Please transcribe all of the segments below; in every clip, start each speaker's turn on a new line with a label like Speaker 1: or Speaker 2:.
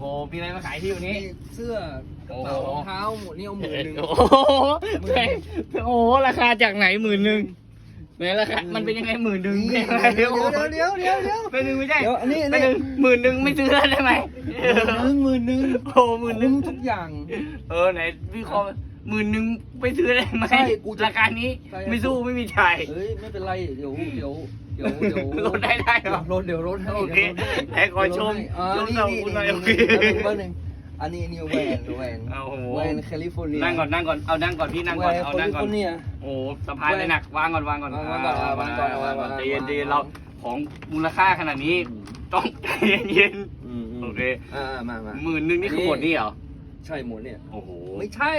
Speaker 1: โหมีอะไรมาขายที่วันนี้
Speaker 2: นี่เสื้อกระเป๋ารองเท้าหมดนี่เอาหมื่นหนึ่ง
Speaker 1: โอ้โหแพงโอ้โหราคาจากไหนหมื่นหนึ่งไหนราคามันเป็นยังไงหมื่นหนึ่ง
Speaker 2: นี่
Speaker 1: เป็นยังไง
Speaker 2: เดี๋ยวเดี๋ยวเดี๋ยวเดี๋ยวเดี๋ยว
Speaker 1: เป็นหนึ่งไม่ใช่
Speaker 2: เดี๋ยวอันนี้อัน
Speaker 1: เป็น
Speaker 2: นี้
Speaker 1: หนึ่งหมื่นหนึ่งไม่ซื้อได้ไหม
Speaker 2: หนึ่งหมื่นหนึ่ง
Speaker 1: โอ้โหหมื่นหนึ่ง
Speaker 2: คุ้มทุกอย่าง
Speaker 1: เออไหนพี่คอ หมื่นหนึ่งไปซื้อได้ไหม
Speaker 2: ใช่กูจะ
Speaker 1: ราคานี้
Speaker 2: ใช่
Speaker 1: ไม่สู้ไม่มีจ่าย
Speaker 2: เฮ้ยไม่เป็นไรเดี๋ยวเดี๋ยวเดี๋ยวเดี๋ยว
Speaker 1: ลดได้ได้เหรอ
Speaker 2: ลดเดี๋ยวลดให้
Speaker 1: โอเค
Speaker 2: ดี๋ยวลดให้
Speaker 1: ไหนขอชม
Speaker 2: อ่า
Speaker 1: ชม
Speaker 2: นี่
Speaker 1: เรา
Speaker 2: นี่
Speaker 1: คุณหน่อย
Speaker 2: นี่
Speaker 1: โอเค
Speaker 2: นี่อันหนึ่งอันนี้นี่แหวนแหวน
Speaker 1: เอาโอ้โห
Speaker 2: แหวนแคลิฟอร์เนีย
Speaker 1: นั่งก่อนนั่งก่อนเอานั่งก่อนพี่นั่ง
Speaker 2: แหว
Speaker 1: ก่อน
Speaker 2: น
Speaker 1: เอา
Speaker 2: แค
Speaker 1: นั่
Speaker 2: ลิ
Speaker 1: งก่
Speaker 2: ฟ
Speaker 1: อ
Speaker 2: อนร์เนีย
Speaker 1: โอ้สะพายเลยหนักวางก่อนวางก่อน
Speaker 2: วางก่อน
Speaker 1: อ่
Speaker 2: วางก่อน
Speaker 1: วางก่อน
Speaker 2: วางก่อน
Speaker 1: ใจเย็น
Speaker 2: วางก่อน
Speaker 1: ใจเย็นเราของมูลค่าขนาดนี้ ต้องใจเย็น
Speaker 2: อืม
Speaker 1: ๆโอเค
Speaker 2: อ่ามามา
Speaker 1: หมื่นหนึ่งนี่คือหมดนี่เหรอ
Speaker 2: ใช่หมดเนี่ย
Speaker 1: โอ้โห
Speaker 2: ไม่ใช่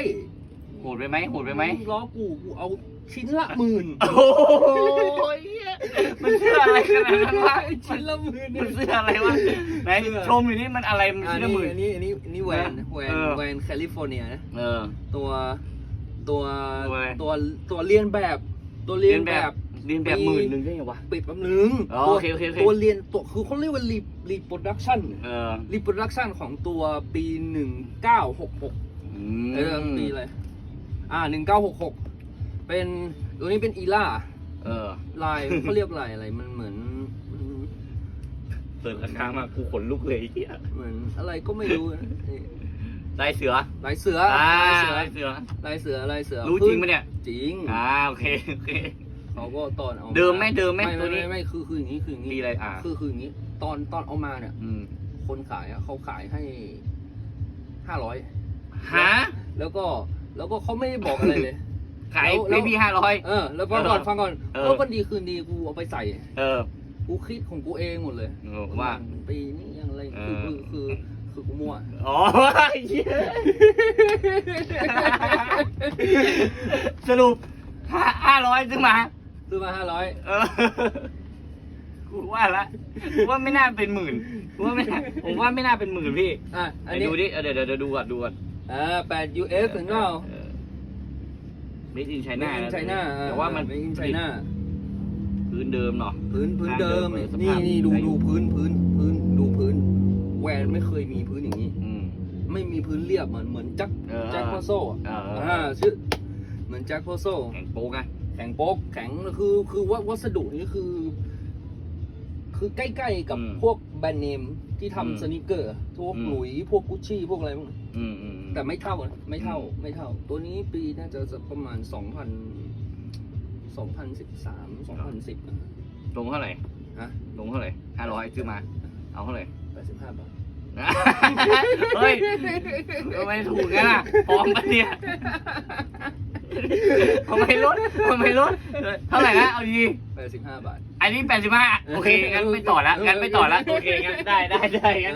Speaker 1: โหดไปไหมโหดไปไหม
Speaker 2: ล้อกูกูเอาชิ้นละหมื่น
Speaker 1: โอ้โหเหี้ยมันเสื้ออะไรขนาดนั้นวะ
Speaker 2: ชิ้นละหมื่น
Speaker 1: มันเสื้ออะไรวะไหนชมอยู่นี่มันอะไรมัน
Speaker 2: อัน
Speaker 1: ชิ้นละหมื่น
Speaker 2: นี้อันนี้อันนี้แหวนแหวน
Speaker 1: เออ
Speaker 2: แหวนแคลิฟอร์เนียนะ
Speaker 1: เออ
Speaker 2: ตัวตัว
Speaker 1: ตัวอะไร
Speaker 2: ตัวตัวเรียนแบบตัวเรียนแบบ
Speaker 1: เรียนแบบหมื่นหนึ่งได้ไงวะ
Speaker 2: ปิดแป๊บนึง
Speaker 1: อ๋อ
Speaker 2: ตัว
Speaker 1: โอเคโอเคโอเค
Speaker 2: ตัวเรียนตัวคือเขาเรียกว่ารีรีโปรดักชั่น
Speaker 1: เออ
Speaker 2: รีโปรดักชั่นของตัวปีหนึ่งเก้าหกหก
Speaker 1: อืม
Speaker 2: เออปีอะไร อ่าหนึ่งเก้าหกหกเป็นตัวนี้เป็นอีล่า
Speaker 1: เออ
Speaker 2: ลายเขาเรียกลายอะไรมันเหมือนมัน
Speaker 1: เปิดราคามากูขนลุกเลยไอ้เหี้ย
Speaker 2: เหมือนอะไรก็ไม่รู้นะนี่
Speaker 1: ลายเสือ
Speaker 2: ลายเสือ
Speaker 1: อ่า
Speaker 2: ลายเสือ
Speaker 1: ลายเสือ
Speaker 2: ลายเสือลายเสือ
Speaker 1: รู้จริงปะเนี่ย
Speaker 2: จริง
Speaker 1: อ่าโอเคโอเค
Speaker 2: เขาก็ตอนเอาา
Speaker 1: เดิมไหมเดิมไหม
Speaker 2: ไม่
Speaker 1: ตัวนี้
Speaker 2: ไม่ไม่คือคืออย่างนี้คืออย่างนี้
Speaker 1: มีอะไรอ่า
Speaker 2: คือคืออย่างนี้ ตอนตอนเอามาเนี่ย
Speaker 1: อืม
Speaker 2: คนขายอะเขาขายให้ห้าร้อย
Speaker 1: หา
Speaker 2: แล้วก็ แล้วก็เขาไม่ได้บอกอะไรเลย
Speaker 1: ขาย
Speaker 2: แล้ว
Speaker 1: ไม่พี่ห้าร้อย
Speaker 2: เออ แล้วฟังก่อนฟังก่อน
Speaker 1: เออ
Speaker 2: แล้ววันดีคืนดีกูเอาไปใส่
Speaker 1: เออ
Speaker 2: กูคิดของกูเองหมดเลย
Speaker 1: เออว่า
Speaker 2: ปีนี้ยังอะไรคือ
Speaker 1: เอ
Speaker 2: คือ
Speaker 1: อ
Speaker 2: คือคือกูมั่ว
Speaker 1: อ๋อเหี้ยสรุปห้าห้าร้อยซื้อมา
Speaker 2: ซื้อมาห้าร้อย
Speaker 1: เออกูว่าละกูว่าไม่น่าเป็นหมื่นกูว่าไม่น่าผมว่าไม่น่าเป็นหมื่นพี่
Speaker 2: อะ
Speaker 1: ไห
Speaker 2: อัน
Speaker 1: น
Speaker 2: นี้
Speaker 1: ดูดิเออเดี๋ยวเดี๋ยวเดี๋ยวดูก่อนดูก่อน
Speaker 2: อ่าแปด US ถึงเปล่า
Speaker 1: เมดินไชน่า
Speaker 2: ไชน่า
Speaker 1: แต่ว่ามัน
Speaker 2: ไชน่า
Speaker 1: พื้นเดิมเนาะ
Speaker 2: พื้นพื้นเดิม
Speaker 1: เออส
Speaker 2: นี่
Speaker 1: ภาพ
Speaker 2: นี่ดู
Speaker 1: ได้อยู่
Speaker 2: ดูพื้นพื้นพื้นดูพื้นแหวนไม่เคยมีพื้นอย่างนี้
Speaker 1: อืม
Speaker 2: ไม่มีพื้นเรียบเหมือนเหมือนแจ็ค
Speaker 1: เออ
Speaker 2: แจ็คพอโซ่อะ
Speaker 1: เออ
Speaker 2: อ่าชื่อเหมือนแจ็คพอโซ่
Speaker 1: แข่งโป๊กไง
Speaker 2: แข็งโป๊กแข็งคือคือว่าวัสดุนี่คือ คือใกล้ๆกับพวกแบรนด์เนมที่ทำสนิเกอร์พวกหลุยพวกกุชชี่พวกอะไรพวกนี้
Speaker 1: อืมอืมอืม
Speaker 2: แต่ไม่เท่านะไม่เท่าไม่เท่า ตัวนี้ปีน่าจะสักประมาณสองพันสองพันสิบสามสองพันสิบ
Speaker 1: ลงเท่าไหร่
Speaker 2: ฮะ
Speaker 1: ลงเท่าไหร่ห้าร้อยซื้อมา เอาเท่าไหร่
Speaker 2: แปดสิบห้าบาท
Speaker 1: เฮ้ยทำไมถูกงั้นอะพร้อมปะเนี่ยทำไมลดทำไมลดเท่าไหร่นะเอาดี
Speaker 2: แปดสิบห้าบาท
Speaker 1: อันนี้แปดสิบห้าโอเคงั้นไม่ต่อละงั้นไม่ต่อละโอเคงั้นได้ได้ได้งั้น